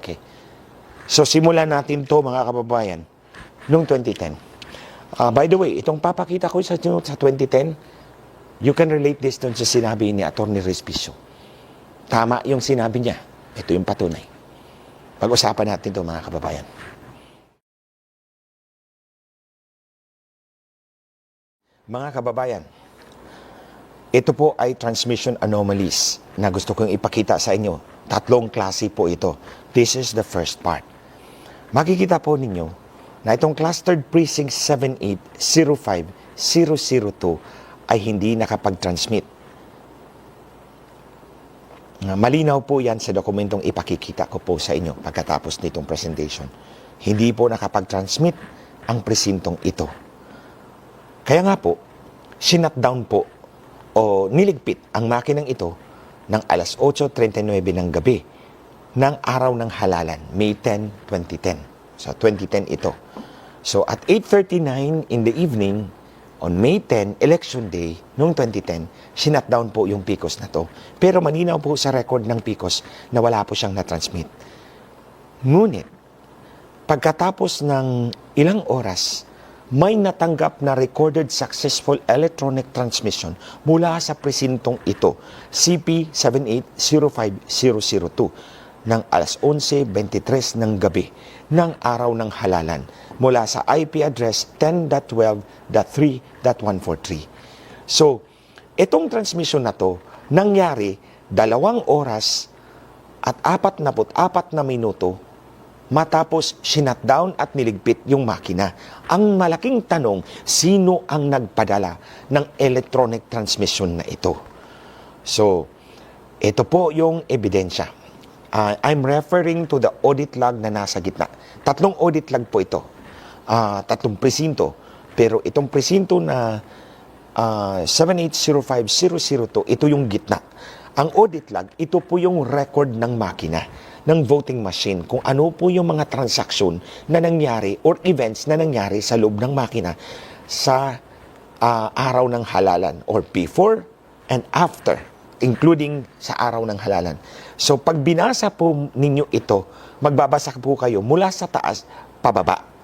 Okay. So simulan natin to mga kababayan noong 2010. Ah, by the way, itong papakita ko sa, sa 2010, you can relate this dun sa sinabi ni Atty. Respicio. Tama yung sinabi niya. Ito yung patunay. Pag-usapan natin to mga kababayan. Mga kababayan, ito po ay transmission anomalies na gusto kong ipakita sa inyo. Tatlong klase po ito. This is the first part. Makikita po ninyo na itong clustered precinct 7805002 ay hindi nakapag-transmit. Malinaw po yan sa dokumentong ipakikita ko po sa inyo pagkatapos nitong presentation. Hindi po nakapag-transmit ang presintong ito. Kaya nga po, sinat down po o niligpit ang makinang ito ng alas 8.39 ng gabi ng araw ng halalan, May 10, 2010. So, 2010 ito. So, at 8.39 in the evening, on May 10, election day, noong 2010, sinat down po yung PICOS na to. Pero maninaw po sa record ng PICOS na wala po siyang na-transmit. Ngunit, pagkatapos ng ilang oras, may natanggap na recorded successful electronic transmission mula sa presintong ito, CP7805002, ng alas 11.23 ng gabi ng araw ng halalan mula sa IP address 10.12.3.143. So, itong transmission na to nangyari dalawang oras at apat na apat na minuto matapos sinatdown at niligpit yung makina. Ang malaking tanong, sino ang nagpadala ng electronic transmission na ito? So, ito po yung ebidensya. Ah, I'm referring to the audit log na nasa gitna. Tatlong audit log po ito. Ah, tatlong presinto. Pero itong presinto na ah, 7805002, ito yung gitna. Ang audit log, ito po yung record ng makina, ng voting machine, kung ano po yung mga transaksyon na nangyari or events na nangyari sa loob ng makina sa ah, araw ng halalan or before and after, including sa araw ng halalan. So pag binasa po ninyo ito, magbabasa po kayo mula sa taas pababa.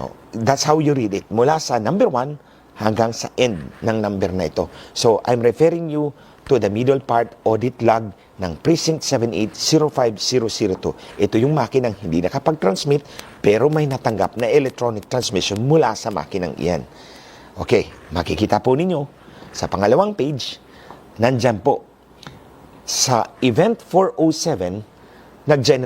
Oh, that's how you read it. Mula sa number 1 hanggang sa end ng number na ito. So, I'm referring you to the middle part audit log ng Precinct 7805002. Ito yung makinang hindi nakapag-transmit pero may natanggap na electronic transmission mula sa makinang iyan. Okay, makikita po ninyo sa pangalawang page, nandyan po. Sa Event 407, nag